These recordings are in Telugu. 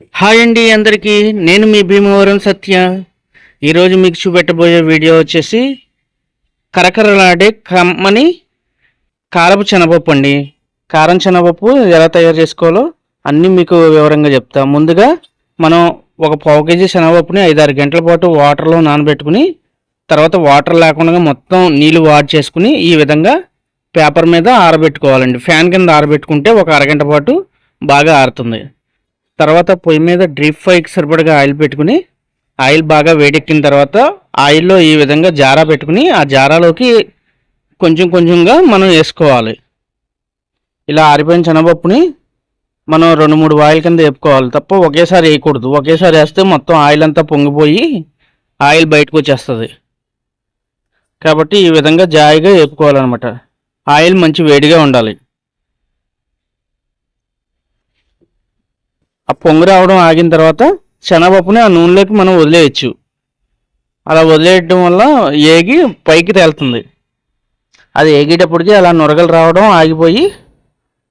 హాయ్ అండి అందరికీ. నేను మీ భీమవరం సత్య. ఈరోజు మీకు చూపెట్టబోయే వీడియో వచ్చేసి కరకరలాడే కమ్మని కారపు శనగపప్పు అండి. కారం శనగపప్పు ఎలా తయారు చేసుకోవాలో అన్నీ మీకు వివరంగా చెప్తా. ముందుగా మనం ఒక పావు కేజీ శనగపప్పుని ఐదారు గంటల పాటు వాటర్లో నానబెట్టుకుని తర్వాత వాటర్ లేకుండా మొత్తం నీళ్ళు వాడ్ చేసుకుని ఈ విధంగా పేపర్ మీద ఆరబెట్టుకోవాలండి. ఫ్యాన్ కింద ఆరబెట్టుకుంటే ఒక అరగంట పాటు బాగా ఆరుతుంది. తర్వాత పొయ్యి మీద డ్రీప్ ఫ్రైకి సరిపడగా ఆయిల్ పెట్టుకుని ఆయిల్ బాగా వేడెక్కిన తర్వాత ఆయిల్లో ఈ విధంగా జారా పెట్టుకుని ఆ జారాలోకి కొంచెం కొంచెంగా మనం వేసుకోవాలి. ఇలా ఆరిపోయిన శనగపప్పుని మనం రెండు మూడు ఆయిల్ కింద వేపుకోవాలి. తప్ప ఒకేసారి వేయకూడదు. ఒకేసారి వేస్తే మొత్తం ఆయిల్ అంతా పొంగిపోయి ఆయిల్ బయటకు వచ్చేస్తుంది. కాబట్టి ఈ విధంగా జాయిగా వేపుకోవాలన్నమాట. ఆయిల్ మంచి వేడిగా ఉండాలి. ఆ పొంగు రావడం ఆగిన తర్వాత శనగపప్పుని ఆ నూనెలోకి మనం వదిలేయచ్చు. అలా వదిలేయడం వల్ల ఏగి పైకి తేలుతుంది. అది ఏగేటప్పటికి అలా నొరగలు రావడం ఆగిపోయి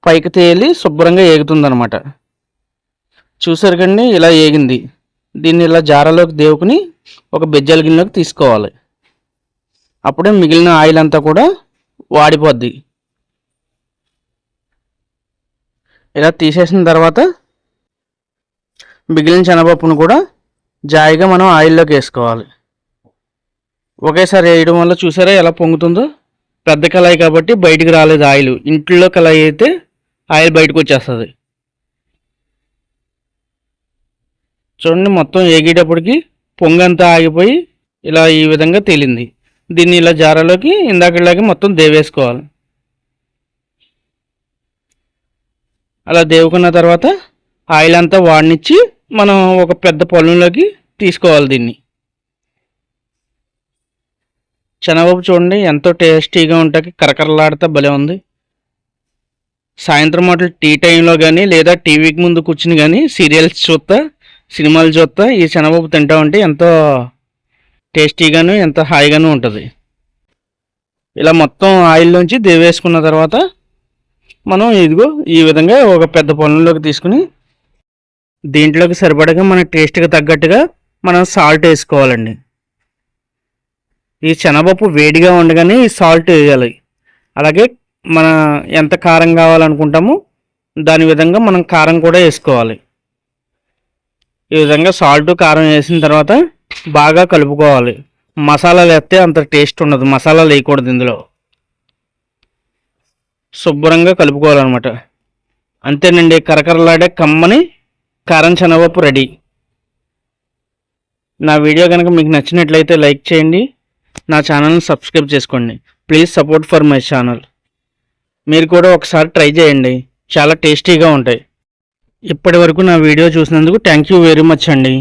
పైకి తేలి శుభ్రంగా ఏగుతుంది అనమాట చూసారు కండి ఇలా ఏగింది. దీన్ని ఇలా జారలోకి దేవుకుని ఒక బెజ్జల గిన్నెలోకి తీసుకోవాలి. అప్పుడే మిగిలిన ఆయిల్ అంతా కూడా వాడిపోద్ది. ఇలా తీసేసిన తర్వాత మిగిలిన శనగపప్పును కూడా జాయిగా మనం ఆయిల్లోకి వేసుకోవాలి. ఒకేసారి వేయడం వల్ల చూసారా ఎలా పొంగుతుందో? పెద్ద కళాయి కాబట్టి బయటికి రాలేదు ఆయిల్. ఇంట్లో కళాయి అయితే ఆయిల్ బయటకు వచ్చేస్తుంది. చూడండి మొత్తం ఏగేటప్పటికి పొంగంతా ఆగిపోయి ఇలా ఈ విధంగా తేలింది. దీన్ని ఇలా జారాలోకి ఇందాకలాగే మొత్తం దేవేసుకోవాలి. అలా దేవుకున్న తర్వాత ఆయిల్ అంతా వాడినిచ్చి మనం ఒక పెద్ద పొలంలోకి తీసుకోవాలి దీన్ని. శనగపప్పు చూడండి ఎంతో టేస్టీగా ఉంటాయి. కరకరలాడితే భలే ఉంది. సాయంత్రం మాటలు టీ టైంలో కానీ లేదా టీవీకి ముందు కూర్చుని కానీ సీరియల్స్ చూస్తా సినిమాలు చూస్తా ఈ శనగపప్పు తింటా ఉంటే ఎంతో టేస్టీగాను ఎంత హాయిగాను ఉంటుంది. ఇలా మొత్తం ఆయిల్లోంచి దేవేసుకున్న తర్వాత మనం ఇదిగో ఈ విధంగా ఒక పెద్ద పొలంలోకి తీసుకుని దీంట్లోకి సరిపడగా మన టేస్ట్కి తగ్గట్టుగా మనం సాల్ట్ వేసుకోవాలండి. ఈ శనగపప్పు వేడిగా ఉండగానే ఈ సాల్ట్ వేయాలి. అలాగే మన ఎంత కారం కావాలనుకుంటామో దాని విధంగా మనం కారం కూడా వేసుకోవాలి. ఈ విధంగా సాల్ట్ కారం వేసిన తర్వాత బాగా కలుపుకోవాలి. మసాలాలు వేస్తే అంత టేస్ట్ ఉండదు. మసాలాలు వేయకూడదు ఇందులో. శుభ్రంగా కలుపుకోవాలన్నమాట. అంతేనండి కరకరలాడే కమ్మని కారం శనగపప్పు రెడీ. నా వీడియో కనుక మీకు నచ్చినట్లయితే లైక్ చేయండి. నా ఛానల్ని సబ్స్క్రైబ్ చేసుకోండి. Please support for my channel. మీరు కూడా ఒకసారి ట్రై చేయండి. చాలా టేస్టీగా ఉంటాయి. ఇప్పటి వరకు నా వీడియో చూసినందుకు థ్యాంక్ యూ వెరీ మచ్ అండి.